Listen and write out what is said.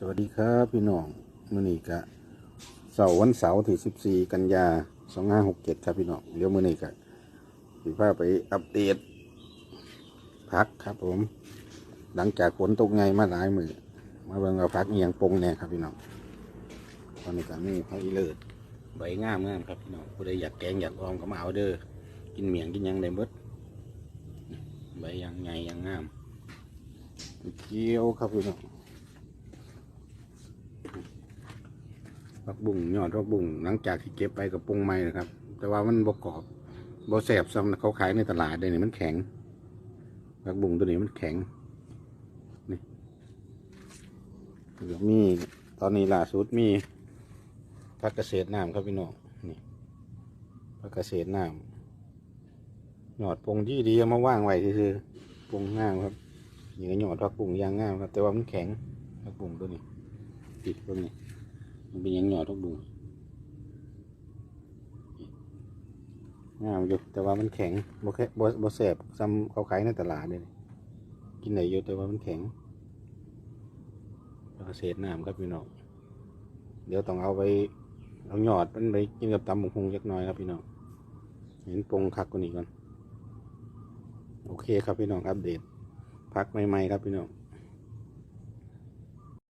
สวัสดีครับพี่น้องมื้อนี้กะเสาร์วันเสาร์ที่14 กันยา 2567 ครับพี่น้องเดี๋ยวมื้อนี้กะสิพาไปอัปเดตพักครับผม หลังจากฝนตกไงมาหลายมือมาเบิ่งว่าพักเอียงปงแน่ครับพี่น้องตอนนี้ก็มีเขาอีเลิศใบงามงามครับพี่น้องผู้ใดอยากแกงอยากออมก็มาเอาเด้อกินเมียงกินยังได้เบิดใบยังไงยังงามเกี๊ยวครับพี่น้อง ผักบุ้งยอดผักบุ้งหลังจากที่เก็บไปกับปรุงใหม่นะครับ แต่ว่ามันบกรอบบแสบซ้ำเขาขายในตลาดเลยนี่มันแข็งผักบุ้งตัวนี้มันแข็งนี่เดี๋ยวมีตอนนี้ล่าสุดมีผักเกษตรน้ำครับพี่น้องนี่ผักเกษตรน้ำยอดปรุงที่ดีมาว่างไว้คือปรุงง่ามครับนี่ก็ยอดผักบุ้งยางง่ามครับ แต่ว่ามันแข็งผักบุ้งตัวนี้ติดตัวนี้ มันเป็นยังหยอดทุกบุงงามอยู่แต่ว่ามันแข็งบ่แค่บ่บ่แสบซ้ำเขาขายในตลาดเลยกินได้อยู่แต่ว่ามันแข็งแล้วก็เศษน้ำครับพี่น้องเดี๋ยวต้องเอาไปเอาหยอดมันไปกินกับตำบุกฮงเล็กน้อยครับพี่น้องเห็นปงคักกว่านี้ก่อนโอเคครับพี่น้องอัปเดตพักใหม่ๆครับพี่น้อง